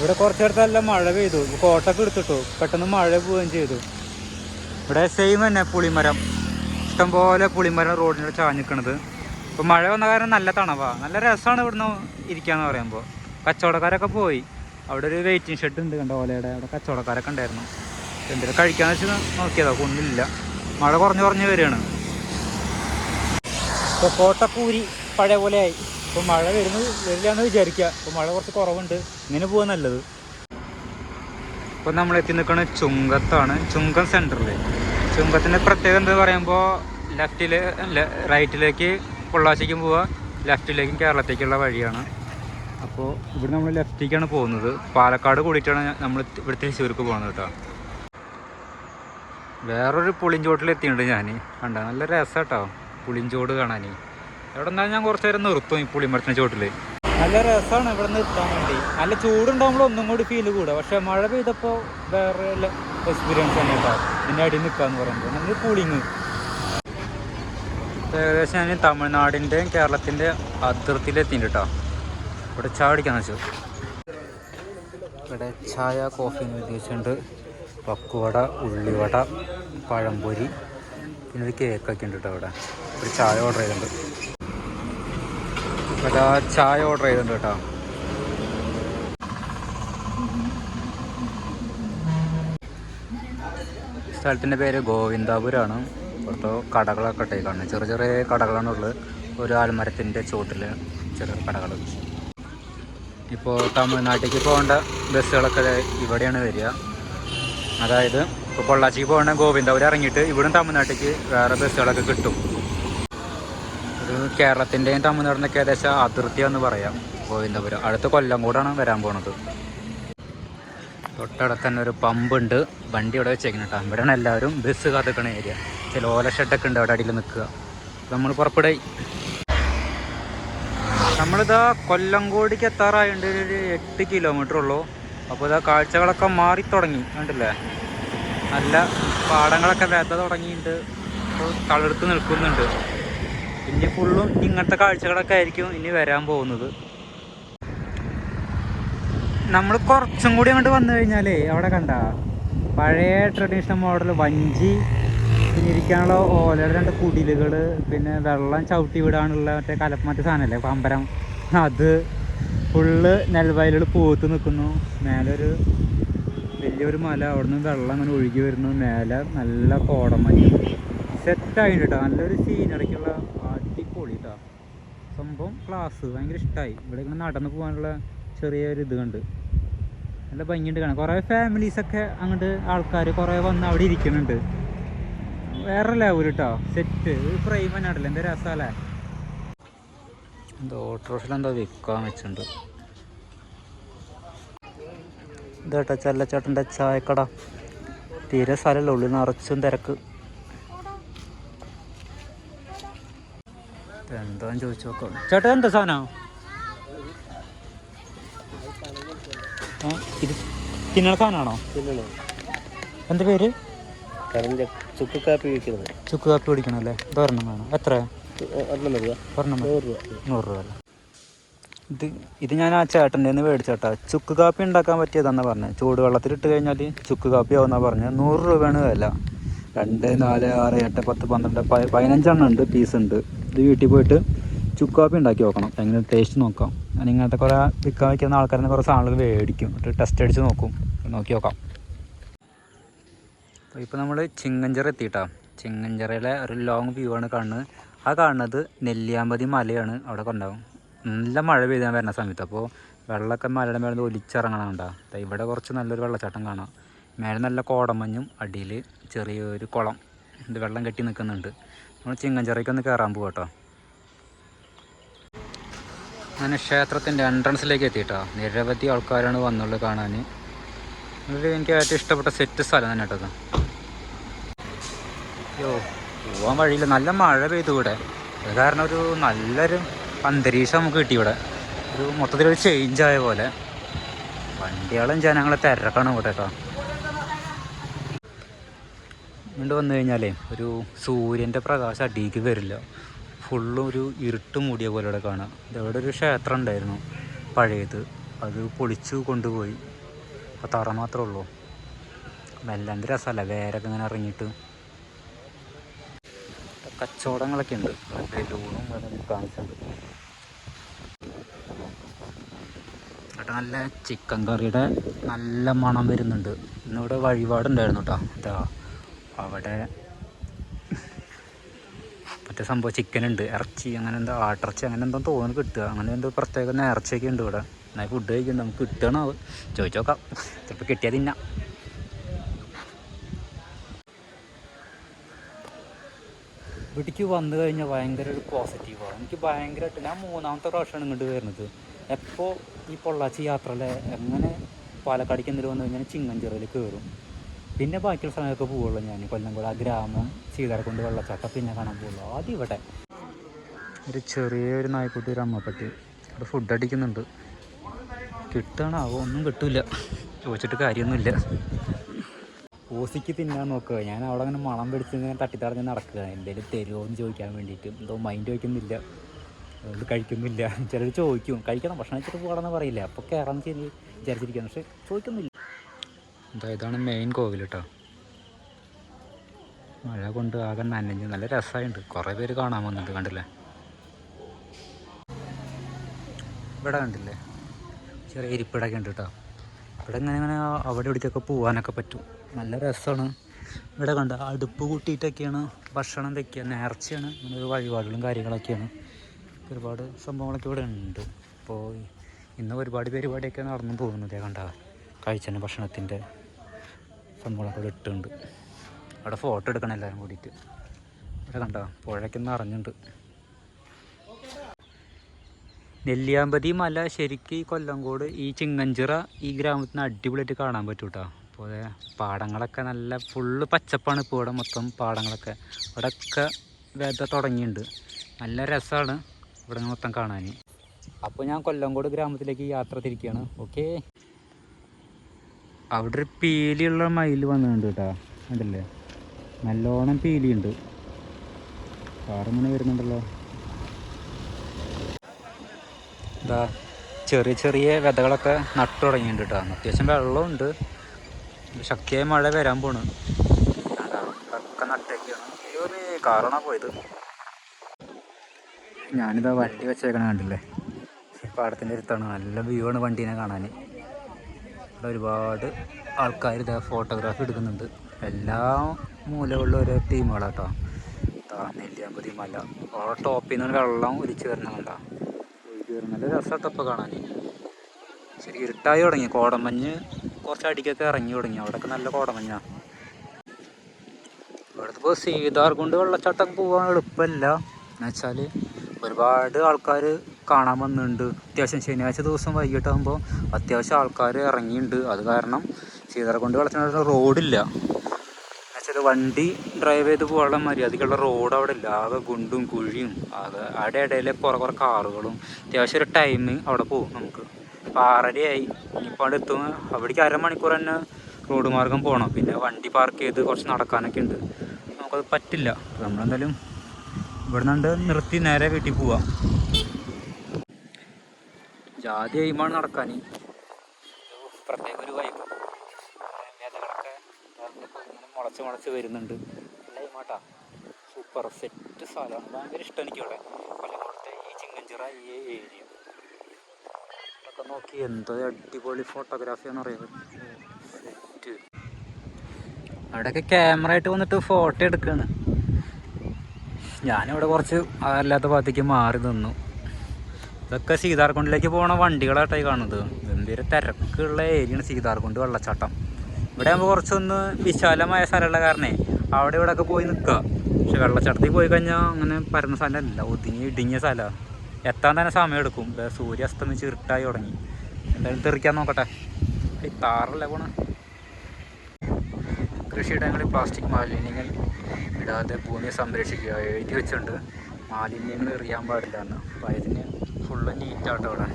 ഇവിടെ കുറച്ചിടത്തെല്ലാം മഴ പെയ്തു. കോട്ടൊക്കെ എടുത്തിട്ടു. പെട്ടെന്ന് മഴ പോവുകയും ചെയ്തു. ഇവിടെ സെയിം തന്നെ പുളിമരം. ഇഷ്ടംപോലെ പുളിമരം റോഡിനോട് ചാഞ്ഞിക്കണത്. ഇപ്പം മഴ വന്ന കാരണം നല്ല തണവാ. നല്ല രസമാണ് ഇവിടുന്ന് ഇരിക്കാന്ന് പറയുമ്പോൾ കച്ചവടക്കാരൊക്കെ പോയി. അവിടെ ഒരു വെയിറ്റിംഗ് ഷെഡ് ഉണ്ട് കണ്ട ഓലയുടെ? അവിടെ കച്ചവടക്കാരൊക്കെ ഉണ്ടായിരുന്നു. എന്തെങ്കിലും കഴിക്കാന്ന് വെച്ചാൽ നോക്കിയതാ. ഒന്നുമില്ല. മഴ കുറഞ്ഞു കുറഞ്ഞു വരികയാണ്. ഇപ്പോൾ കോട്ടക്കൂരി പഴയ പോലെയായി ഇപ്പോൾ മഴ വരുന്നത് വരില്ല എന്ന് വിചാരിക്കുക. ഇപ്പോൾ മഴ കുറച്ച് കുറവുണ്ട്. ഇങ്ങനെ പോകാൻ നല്ലത്. ഇപ്പോൾ നമ്മൾ എത്തി നിൽക്കുന്നത് ചുങ്കത്താണ് ചുങ്കം സെന്ററിൽ ചുങ്കത്തിന്റെ പ്രത്യേകത എന്താ പറയുമ്പോൾ ലെഫ്റ്റിൽ റൈറ്റിലേക്ക് പൊള്ളാശിക്കും പോവുക ലെഫ്റ്റിലേക്കും കേരളത്തേക്കുള്ള വഴിയാണ്. അപ്പോൾ ഇവിടെ നമ്മൾ ലെഫ്റ്റിലേക്കാണ് പോകുന്നത്. പാലക്കാട് കൂടിയിട്ടാണ് നമ്മൾ ഇവിടെ തൃശ്ശൂർക്ക് പോകുന്നത് കേട്ടോ. വേറൊരു പുളിഞ്ചോട്ടിൽ എത്തിയിട്ടുണ്ട് ഞാൻ കണ്ട നല്ല രസം കേട്ടോ പുളിഞ്ചോട് കാണാൻ എവിടെ ഞാൻ കുറച്ച് നേരം നിർത്തും ഈ പുളിമരത്തിന് ചോട്ടിൽ നല്ല രസമാണ് ഇവിടെ നിർത്താൻ വേണ്ടി. നല്ല ചൂടുണ്ടാകുമ്പോൾ ഒന്നും കൂടി ഫീൽ കൂടുക പക്ഷെ മഴ പെയ്തപ്പോൾ വേറെ എക്സ്പീരിയൻസ് തന്നെ കേട്ടോ ഇതിന്റെ നിൽക്കാന്ന് പറയുമ്പോൾ നല്ല കൂളിങ് ഏകദേശം ഞാൻ തമിഴ്നാടിന്റെയും കേരളത്തിന്റെ അതിർത്തിയിൽ എത്തിയിട്ടുണ്ട് കേട്ടോ. ഇവിടെ ചായ അടിക്കാന്ന് വെച്ചു. ഇവിടെ ചായ കോഫി എന്ന് വെച്ചിട്ടുണ്ട് പക്കുവട ഉള്ളിവട പഴംപൊരി പിന്നെ ഒരു കേക്കൊക്കെ ഉണ്ട് കേട്ടോ ഇവിടെ. ഒരു ചായ ഓർഡർ ചെയ്തിട്ടുണ്ട്. ഇവിടെ ചായ ഓർഡർ ചെയ്തിട്ടുണ്ട് കേട്ടോ. സ്ഥലത്തിന്റെ പേര് ഗോവിന്ദാപുരമാണ് പുറത്ത് കടകളൊക്കെ ഇട്ടേക്കാണ് ചെറിയ ചെറിയ കടകളാണ് ഉള്ളത്. ഒരു ആൽമരത്തിന്റെ ചുവട്ടിൽ ചെറിയ കടകൾ ഇപ്പോൾ തമിഴ്നാട്ടിലേക്ക് പോകേണ്ട ബസ്സുകളൊക്കെ ഇവിടെയാണ് വരിക. അതായത് ഇപ്പോൾ പൊള്ളാച്ചിക്ക് പോകേണ്ട ഗോവിന്ദപുരം ഇറങ്ങിയിട്ട് ഇവിടും തമിഴ്നാട്ടിലേക്ക് വേറെ ബസ്സുകളൊക്കെ കിട്ടും. കേരളത്തിന്റെയും തമിഴ്നാടിന്റെയൊക്കെ ഏകദേശം അതിർത്തിയാന്ന് പറയാം. ഗോവിന്ദപുരം. അടുത്ത കൊല്ലം കൂടാണ് വരാൻ പോണത്. തൊട്ടടുത്ത് തന്നെ ഒരു പമ്പുണ്ട് വണ്ടി ഇവിടെ വെച്ചേക്കണം കേട്ടോ ഇവിടെയാണ് എല്ലാവരും ബസ് കാത്തിക്കണ ഏരിയ ചില ഓല ഷെഡൊക്കെ ഉണ്ട് അവിടെ അടിയിൽ നിൽക്കുക. നമ്മൾ പുറപ്പെടായി നമ്മളിതാ കൊല്ലംകോടിക്ക് എത്താറായുണ്ട് ഒരു എട്ട് കിലോമീറ്റർ ഉള്ളൂ. അപ്പോൾ ഇതാ കാഴ്ചകളൊക്കെ മാറി തുടങ്ങി. കണ്ടില്ലേ? നല്ല പാടങ്ങളൊക്കെ വേദ തുടങ്ങിയിട്ടുണ്ട്. അപ്പോൾ തളിർത്ത് നിൽക്കുന്നുണ്ട്. ഇനി ഫുള്ളും ഇങ്ങനത്തെ കാഴ്ചകളൊക്കെ ആയിരിക്കും ഇനി വരാൻ പോകുന്നത്. നമ്മൾ കുറച്ചും കൂടി അങ്ങോട്ട് വന്നു കഴിഞ്ഞാലേ അവിടെ കണ്ട? പഴയ ട്രഡീഷണൽ മോഡൽ വഞ്ചി പിന്നെ ഇരിക്കാനുള്ള ഓലയുടെ രണ്ട് കുടിലുകൾ പിന്നെ വെള്ളം ചവിട്ടി വിടാനുള്ള മറ്റേ മറ്റേ സാധനമല്ലേ പമ്പരം. അത് ഫുള്ള് നെൽവയലുകൾ പൂത്ത് നിൽക്കുന്നു മേലെ ഒരു വലിയൊരു മല അവിടെ നിന്ന് വെള്ളം അങ്ങനെ ഒഴുകി വരുന്നു. മേലെ നല്ല കോടമഞ്ഞ്. സെറ്റായിട്ട് കേട്ടോ നല്ലൊരു സീനറിക്കുള്ള അടിപൊളി സംഭവം ക്ലാസ് ഭയങ്കര ഇഷ്ടമായി ഇവിടെ ഇങ്ങനെ നടന്നു പോകാനുള്ള ചെറിയൊരു ഇത് കണ്ട്. നല്ല ഭംഗിയുണ്ട് കാണാൻ. കുറേ ഫാമിലീസൊക്കെ അങ്ങോട്ട് ആൾക്കാർ കുറേ വന്ന് അവിടെ ഇരിക്കുന്നുണ്ട്. വേറെ ലെവൽ കേട്ടോ സെറ്റ് ഒരു ഫ്രെയിം തന്നെ എന്താ രസമല്ലേ എന്താ ഓട്ടോറിക്ഷയിൽ എന്താ വിൽക്കാൻ വെച്ചിട്ടുണ്ട്. ഇതേട്ടാ ചെല്ലച്ചേട്ടന്റെ ചായക്കട. തീരെ സ്ഥലമല്ല ഉള്ളിൽ നിറച്ചും തിരക്ക്. എന്താന്ന് ചോദിച്ചു നോക്കാം. ചേട്ടാ എന്താ സാധനം? ഇത് തിന്നണ സാധനമാണോ? എന്താ പേര്? ചുക്ക് കാപ്പി വിൽക്കുന്നത് ചുക്ക് കാപ്പി കുടിക്കണം അല്ലേ ഇതൊരെണ്ണം വേണം. എത്ര? ഒരെണ്ണം നൂറ് രൂപ. നൂറ് രൂപ അല്ലേ? ഇത് ഇത് ഞാൻ ആ ചേട്ടന്റെ നിന്ന് മേടിച്ചേട്ടാ ചുക്ക് കാപ്പി ഉണ്ടാക്കാൻ പറ്റിയതാന്നാ പറഞ്ഞത് ഇട്ട് കഴിഞ്ഞാൽ ചുക്ക് കാപ്പി ആവുന്നാ പറഞ്ഞത് നൂറ് രൂപയാണ് വില. രണ്ട് നാല് ആറ് എട്ട് പത്ത് പന്ത്രണ്ട് പതിനഞ്ചെണ്ണം ഉണ്ട് പീസ് ഉണ്ട് ഇത് വീട്ടിൽ പോയിട്ട് ചുക്കാപ്പി ഉണ്ടാക്കി നോക്കണം എങ്ങനെ ടേസ്റ്റ് നോക്കാം. ഞാൻ ഇങ്ങനത്തെ കുറേ വിൽക്കാൻ വയ്ക്കുന്ന ആൾക്കാരെ കുറേ സാധനങ്ങൾ മേടിക്കും. എന്നിട്ട് ടെസ്റ്റ് അടിച്ച് നോക്കും. നോക്കി നോക്കാം. അപ്പോൾ ഇപ്പോൾ നമ്മൾ ചിങ്ങഞ്ചിറ എത്തിയിട്ടാ. ചിങ്ങഞ്ചിറയിലെ ഒരു ലോങ് വ്യൂ ആണ് കാണുന്നത്. ആ കാണുന്നത് നെല്ലിയാമ്പതി മലയാണ് അവിടെ കൊണ്ടാവും നല്ല മഴ പെയ്താൽ വരുന്ന സമയത്ത്. അപ്പോൾ വെള്ളമൊക്കെ മലയുടെ മേലെ നിന്ന് ഒലിച്ചിറങ്ങണുണ്ടാ ഇവിടെ കുറച്ച് നല്ലൊരു വെള്ളച്ചാട്ടം കാണാം. മേലെ നല്ല കോടമഞ്ഞും അടിയിൽ ചെറിയൊരു കുളം. ഇത് വെള്ളം കെട്ടി നിൽക്കുന്നുണ്ട്. നമ്മൾ ചിങ്ങഞ്ചിറയ്ക്ക് ഒന്ന് കയറാൻ പോകും കേട്ടോ അങ്ങനെ ക്ഷേത്രത്തിന്റെ എൻട്രൻസിലേക്ക് എത്തിയിട്ടോ. നിരവധി ആൾക്കാരാണ് വന്നുള്ളത് കാണാൻ ഇതിൽ എനിക്ക് ഏറ്റവും ഇഷ്ടപ്പെട്ട സെറ്റ് സ്ഥലം തന്നെ കേട്ടത് ഇത്. അയ്യോ പോവാൻ വഴിയില്ല. നല്ല മഴ പെയ്തു ഇവിടെ. അത് കാരണം ഒരു നല്ലൊരു അന്തരീക്ഷം നമുക്ക് കിട്ടി ഇവിടെ. ഒരു മൊത്തത്തിലൊരു ചേഞ്ച് ആയ പോലെ. വണ്ടികളും ജനങ്ങളെ തിരക്കാണ് ഇവിടെ കേട്ടോ ഇങ്ങോട്ട് വന്നു കഴിഞ്ഞാലേ ഒരു സൂര്യന്റെ പ്രകാശം അടിയിലേക്ക് വരില്ല. ഫുള്ളും ഒരു ഇരുട്ട് മൂടിയ പോലെ ഇവിടെ കാണാം. ഇതവിടെ ഒരു ക്ഷേത്രം ഉണ്ടായിരുന്നു പഴയത്. അത് പൊളിച്ചു കൊണ്ടുപോയി. അപ്പോൾ തറ മാത്രമേ ഉള്ളൂ. വല്ലാണ്ട് രസമല്ല വേരൊക്കെ ഇങ്ങനെ ഇറങ്ങിയിട്ട്. കച്ചവടങ്ങളൊക്കെ ഉണ്ട്. ബലൂണും കാണിച്ചിട്ടുണ്ട്. എന്നിട്ട് നല്ല ചിക്കൻ കറിയുടെ നല്ല മണം വരുന്നുണ്ട്. ഇന്നിവിടെ വഴിപാടുണ്ടായിരുന്നു കേട്ടോ. ഇതാ അവിടെ മറ്റേ സംഭവം ചിക്കൻ ഉണ്ട് ഇറച്ചി അങ്ങനെ എന്തോ ആട്ടിറച്ചി അങ്ങനെ എന്തോ തോന്നുന്നു കിട്ടുക. അങ്ങനെ എന്തോ പ്രത്യേക നേർച്ചയൊക്കെ ഉണ്ട് ഇവിടെ. എന്നാൽ ഫുഡ് കഴിക്കുന്നുണ്ട് നമുക്ക് കിട്ടണോ ചോദിച്ചു നോക്കാം. ചിലപ്പോൾ കിട്ടിയാൽ തിന്നാം. ഇവിടേക്ക് വന്നു കഴിഞ്ഞാൽ ഭയങ്കര ഒരു പോസിറ്റീവാണ് എനിക്ക് ഭയങ്കരമായിട്ട് ഞാൻ മൂന്നാമത്തെ പ്രാവശ്യമാണ് ഇങ്ങോട്ട് വരുന്നത്. എപ്പോൾ ഈ പൊള്ളാച്ചി യാത്രയിൽ എങ്ങനെ പാലക്കാടേക്ക് എന്തെങ്കിലും വന്നു കഴിഞ്ഞാൽ ചിങ്ങഞ്ചിറയിൽ കയറും പിന്നെ ബാക്കിയുള്ള സ്ഥലങ്ങളൊക്കെ പോവുള്ളൂ ഞാൻ. കൊല്ലംകുട ആ ഗ്രാമം സീതാർക്കുണ്ട് വെള്ളച്ചാട്ടം പിന്നെ കാണാൻ പോവുള്ളൂ. ആദ്യം ഇവിടെ ഒരു ചെറിയൊരു നായ്ക്കുട്ടി ഒരു അമ്മപ്പട്ടി അവിടെ ഫുഡ് അടിക്കുന്നുണ്ട്. കിട്ടണാവോ? ഒന്നും കിട്ടില്ല ചോദിച്ചിട്ട് കാര്യമൊന്നുമില്ല. ഓസിക്ക് തിന്നാൻ നോക്കുക ഞാൻ അവിടെ അങ്ങനെ മണം പിടിച്ച് ഇങ്ങനെ തട്ടിത്തടഞ്ഞ് നടക്കുക. എന്തെങ്കിലും തരുമോ എന്ന് ചോദിക്കാൻ വേണ്ടിയിട്ട്. എന്തോ മൈൻഡ് വയ്ക്കുന്നില്ല അതുകൊണ്ട് കഴിക്കുന്നില്ല. ചിലർ ചോദിക്കും. കഴിക്കണം. ഭക്ഷണം വെച്ചിട്ട് പോകണമെന്ന് പറയില്ല. അപ്പോൾ കയറാൻ ശരി വിചാരിച്ചിരിക്കുന്നു പക്ഷെ ചോദിക്കുന്നില്ല. എന്താ ഇതാണ് മെയിൻ കോവിൽ കേട്ടോ മഴ കൊണ്ട് ആകെ നനഞ്ഞ് നല്ല രസമായിട്ടുണ്ട് കുറേ പേര് കാണാൻ വന്നിട്ട് കണ്ടില്ലേ? ഇവിടെ കണ്ടില്ലേ? ചെറിയ ഇരിപ്പിടൊക്കെ ഉണ്ട് കേട്ടോ ഇവിടെ ഇങ്ങനെ ഇങ്ങനെ അവിടെ ഇവിടേക്കൊക്കെ പോകാനൊക്കെ പറ്റും. നല്ല രസമാണ് ഇവിടെ കണ്ട അടുപ്പ് കൂട്ടിയിട്ടൊക്കെയാണ് ഭക്ഷണം വെക്കുക. നേർച്ചയാണ്. അങ്ങനെ ഒരു വഴിപാടുകളും കാര്യങ്ങളൊക്കെയാണ്. ഒരുപാട് സംഭവങ്ങളൊക്കെ ഇവിടെ ഉണ്ട്. അപ്പോൾ ഇന്ന് ഒരുപാട് പരിപാടിയൊക്കെ നടന്നു പോകുന്നത് കണ്ട? കഴിച്ചതിന് ഭക്ഷണത്തിന്റെ സംഭവങ്ങളൊക്കെ ഇവിടെ ഇട്ടുണ്ട് അവിടെ ഫോട്ടോ എടുക്കണം എല്ലാവരും കൂടിയിട്ട്. ഇവിടെ കണ്ടോ പുഴയ്ക്ക് നിറഞ്ഞിട്ടുണ്ട് നെല്ലിയാമ്പതി മല ശരിക്കും ഈ കൊല്ലംകോട് ഈ ചിങ്ങഞ്ചിറ ഈ ഗ്രാമത്തിൽ നിന്ന് അടിപൊളിയായിട്ട് കാണാൻ പറ്റും കേട്ടോ അപ്പോൾ പാടങ്ങളൊക്കെ നല്ല ഫുള്ള് പച്ചപ്പാണ് ഇപ്പോൾ ഇവിടെ മൊത്തം പാടങ്ങളൊക്കെ. ഇവിടെയൊക്കെ വേദ തുടങ്ങിയിട്ടുണ്ട് നല്ല രസമാണ് ഇവിടെ മൊത്തം കാണാൻ അപ്പോൾ ഞാൻ കൊല്ലംകോട് ഗ്രാമത്തിലേക്ക് യാത്ര തിരിക്കുകയാണ് ഓക്കെ. അവിടെ ഒരു പീലിയുള്ള മയിൽ വന്നിട്ടുണ്ട് കേട്ടോ. കണ്ടില്ലേ? നല്ലോണം പീലിയുണ്ട്. കാറിങ്ങനെ വരുന്നുണ്ടല്ലോ. എന്താ ചെറിയ ചെറിയ വിതകളൊക്കെ നട്ടു തുടങ്ങിയിട്ടുണ്ട് കേട്ടോ. അത്യാവശ്യം വെള്ളമുണ്ട് ശക്തിയായ മഴ വരാൻ പോണ്. ഒക്കെ നട്ടേക്കാണ്. പോയത്? ഞാനിതാ വണ്ടി വെച്ചേക്കണ കണ്ടില്ലേ? പാടത്തിന്റെ അടുത്താണ്. നല്ല വ്യൂ ആണ് വണ്ടീനെ കാണാൻ. ഇവിടെ ഒരുപാട് ആൾക്കാർ ഇതാ ഫോട്ടോഗ്രാഫി എടുക്കുന്നുണ്ട്. എല്ലാ മൂലകളിലും ഓരോ ടീമുകളാട്ടോ നെല്ലിയാമ്പതി മല. ഓരോ ടോപ്പിൽ നിന്ന് വെള്ളം ഒലിച്ച് വരുന്നുണ്ടാ ഒഴിച്ചു വരുന്ന നല്ല രസമാട്ടോ ഇപ്പോൾ കാണാൻ ശരി ഇരുട്ടായി തുടങ്ങി. കോടമഞ്ഞ് കുറച്ച് അടിക്കൊക്കെ ഇറങ്ങി തുടങ്ങി. അവിടെയൊക്കെ നല്ല കോടമഞ്ഞാ. ഇവിടുത്തെ ഇപ്പോൾ സീതാർ കൊണ്ട് വെള്ളച്ചാട്ടം പോകാൻ എളുപ്പമല്ല എന്നുവെച്ചാൽ ഒരുപാട് ആൾക്കാർ കാണാൻ വന്നിട്ടുണ്ട്. അത്യാവശ്യം ശനിയാഴ്ച ദിവസം വൈകിട്ടാകുമ്പോൾ അത്യാവശ്യം ആൾക്കാർ ഇറങ്ങിയിട്ടുണ്ട് അത് കാരണം സീതാർ കൊണ്ട് വെള്ളച്ചാട്ടം റോഡില്ല. എന്നുവെച്ചാൽ വണ്ടി ഡ്രൈവ് ചെയ്ത് പോകാനുള്ള മര്യാദയ്ക്കുള്ള റോഡ് അവിടെ ഇല്ല. ആകെ ഗുണ്ടും കുഴിയും ആകെ അവിടെ ഇടയിൽ കുറേ കുറേ കാറുകളും. അത്യാവശ്യം ഒരു ടൈം അവിടെ പോകും നമുക്ക്. ഇപ്പോൾ ആറരയായി. ഇനിയിപ്പോൾ അവിടെ എത്തും അവിടേക്ക് അരമണിക്കൂർ തന്നെ റോഡ് മാർഗം പോകണം പിന്നെ വണ്ടി പാർക്ക് ചെയ്ത് കുറച്ച് നടക്കാനൊക്കെ ഉണ്ട് നമുക്കത് പറ്റില്ല. നമ്മളെന്തായാലും ഇവിടെ നിന്നുണ്ട് നിർത്തി നേരെ വീട്ടിൽ പോവാം. ജാതി കഴിയുമ്പോൾ നടക്കാൻ പ്രത്യേക ഒരു വൈബ് വേദകളൊക്കെ ഇങ്ങനെ മുളച്ച് മുളച്ച് വരുന്നുണ്ട്. ഇമാട്ടാ സൂപ്പർ സെറ്റ് സ്ഥലമാണ്. ഭയങ്കര ഇഷ്ടം എനിക്ക് ഇവിടെ കൊല്ലംകോടത്തെ ഈ ചിങ്ങഞ്ചിറ ഈ ഏരിയ ഇതൊക്കെ നോക്കി എന്തോ അടിപൊളി ഫോട്ടോഗ്രാഫി പറയുന്നത് സെറ്റ് അവിടെയൊക്കെ ക്യാമറ ആയിട്ട് വന്നിട്ട് ഫോട്ടോ എടുക്കുകയാണ് ഞാനിവിടെ കുറച്ച് അല്ലാത്ത ഭാഗത്തേക്ക് മാറി നിന്നു. ഇതൊക്കെ സീതാർകുണ്ടിലേക്ക് പോകണ വണ്ടികളായിട്ടായി കാണുന്നത്. ഗംഭീര തിരക്കുള്ള ഏരിയയാണ് സീതാർകുണ്ട് വെള്ളച്ചാട്ടം. ഇവിടെ ആകുമ്പോൾ കുറച്ചൊന്ന് വിശാലമായ സ്ഥലമുള്ള കാരണേ അവിടെ ഇവിടെ ഒക്കെ പോയി നിൽക്കുക. പക്ഷെ വെള്ളച്ചാട്ടത്തിൽ പോയി കഴിഞ്ഞാൽ അങ്ങനെ പരന്ന സ്ഥലമല്ല ഒതുങ്ങി ഇടുങ്ങിയ സ്ഥലമാണ് എത്താൻ തന്നെ സമയം എടുക്കും സൂര്യ അസ്തമിച്ച് ഇരുട്ടായി തുടങ്ങി. എന്തായാലും തെറിക്കാൻ നോക്കട്ടെ. താറല്ലേ പോണ. കൃഷിയിടങ്ങളിൽ പ്ലാസ്റ്റിക് മാലിന്യങ്ങൾ ഇടാതെ ഭൂമിയെ സംരക്ഷിക്കുക എഴുതി വെച്ചിട്ടുണ്ട്. മാലിന്യങ്ങൾ എറിയാൻ പാടില്ല എന്ന്. അപ്പോൾ അതിന് ഫുള്ള് നീറ്റാട്ടോ ഇവിടെ